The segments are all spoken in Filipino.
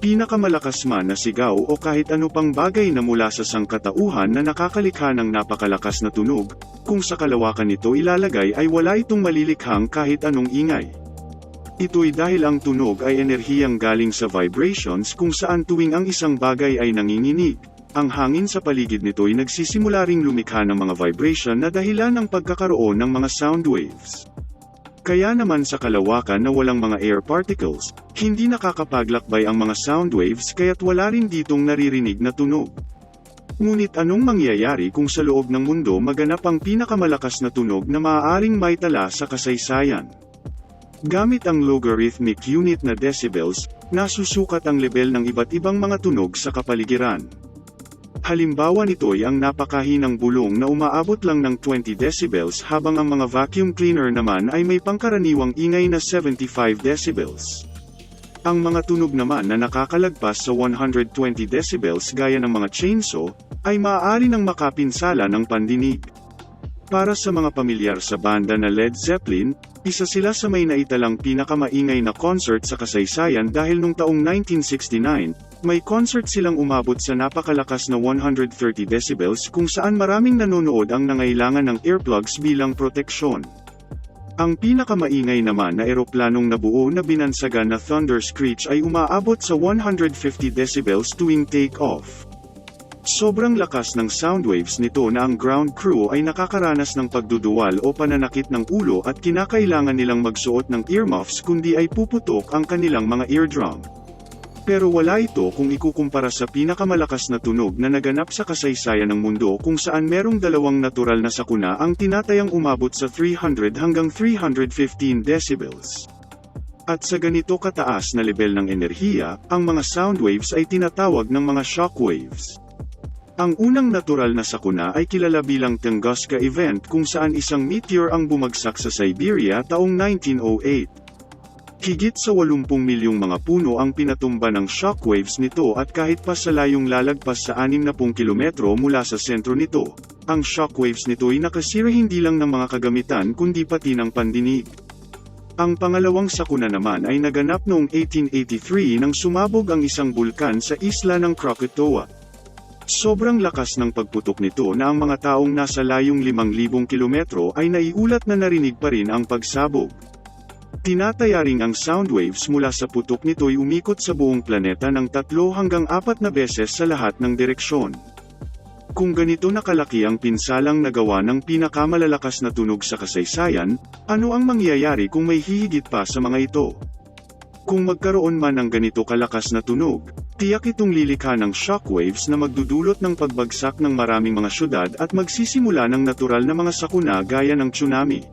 Pinakamalakas man na sigaw o kahit ano pang bagay na mula sa sangkatauhan na nakakalikha ng napakalakas na tunog, kung sa kalawakan nito ilalagay ay wala itong malilikhang kahit anong ingay. Ito'y dahil ang tunog ay enerhiyang galing sa vibrations kung saan tuwing ang isang bagay ay nanginginig, ang hangin sa paligid nito'y nagsisimula ring lumikha ng mga vibration na dahilan ng pagkakaroon ng mga sound waves. Kaya naman sa kalawakan na walang mga air particles, hindi nakakapaglakbay ang mga sound waves kaya't wala rin ditong naririnig na tunog. Ngunit anong mangyayari kung sa loob ng mundo maganap ang pinakamalakas na tunog na maaaring maitala sa kasaysayan? Gamit ang logarithmic unit na decibels, nasusukat ang level ng iba't ibang mga tunog sa kapaligiran. Halimbawa nito'y ang napakahinang bulong na umaabot lang ng 20 decibels habang ang mga vacuum cleaner naman ay may pangkaraniwang ingay na 75 decibels. Ang mga tunog naman na nakakalagpas sa 120 decibels gaya ng mga chainsaw, ay maaari nang makapinsala ng pandinig. Para sa mga pamilyar sa banda na Led Zeppelin, isa sila sa may naitalang pinakamaingay na concert sa kasaysayan dahil nung taong 1969, may concert silang umabot sa napakalakas na 130 decibels kung saan maraming nanonood ang nangailangan ng earplugs bilang proteksyon. Ang pinakamaingay naman na eroplanong nabuo na binansagan na Thunder Screech ay umaabot sa 150 decibels tuwing take-off. Sobrang lakas ng sound waves nito na ang ground crew ay nakakaranas ng pagduduwal o pananakit ng ulo at kinakailangan nilang magsuot ng earmuffs kundi ay puputok ang kanilang mga eardrum. Pero wala ito kung ikukumpara sa pinakamalakas na tunog na naganap sa kasaysayan ng mundo kung saan merong dalawang natural na sakuna ang tinatayang umabot sa 300 hanggang 315 decibels. At sa ganito kataas na level ng enerhiya, ang mga sound waves ay tinatawag ng mga shock waves. Ang unang natural na sakuna ay kilala bilang Tunguska event kung saan isang meteor ang bumagsak sa Siberia taong 1908. Higit sa 80 milyong mga puno ang pinatumba ng shockwaves nito at kahit pa sa layong lalagpas sa 60 kilometro mula sa sentro nito, ang shockwaves nito ay nakasira hindi lang ng mga kagamitan kundi pati ng pandinig. Ang pangalawang sakuna naman ay naganap noong 1883 nang sumabog ang isang bulkan sa isla ng Krakatoa. Sobrang lakas ng pagputok nito na ang mga taong nasa layong 5,000 kilometro ay naiulat na narinig pa rin ang pagsabog. Tinataya ring ang sound waves mula sa putok nito'y umikot sa buong planeta ng tatlo hanggang apat na beses sa lahat ng direksyon. Kung ganito nakalaki ang pinsalang nagawa ng pinakamalalakas na tunog sa kasaysayan, ano ang mangyayari kung may hihigit pa sa mga ito? Kung magkaroon man ng ganito kalakas na tunog, tiyak itong lilikha ng shockwaves na magdudulot ng pagbagsak ng maraming mga syudad at magsisimula ng natural na mga sakuna gaya ng tsunami.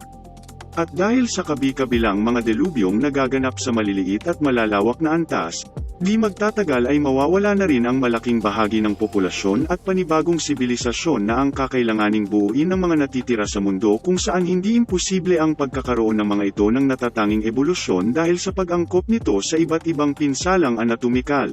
At dahil sa kabi-kabilang mga delubyong nagaganap sa maliliit at malalawak na antas, di magtatagal ay mawawala na rin ang malaking bahagi ng populasyon at panibagong sibilisasyon na ang kakailanganing buuin ng mga natitira sa mundo kung saan hindi imposible ang pagkakaroon ng mga ito ng natatanging ebolusyon dahil sa pag-angkop nito sa iba't ibang pinsalang anatomikal.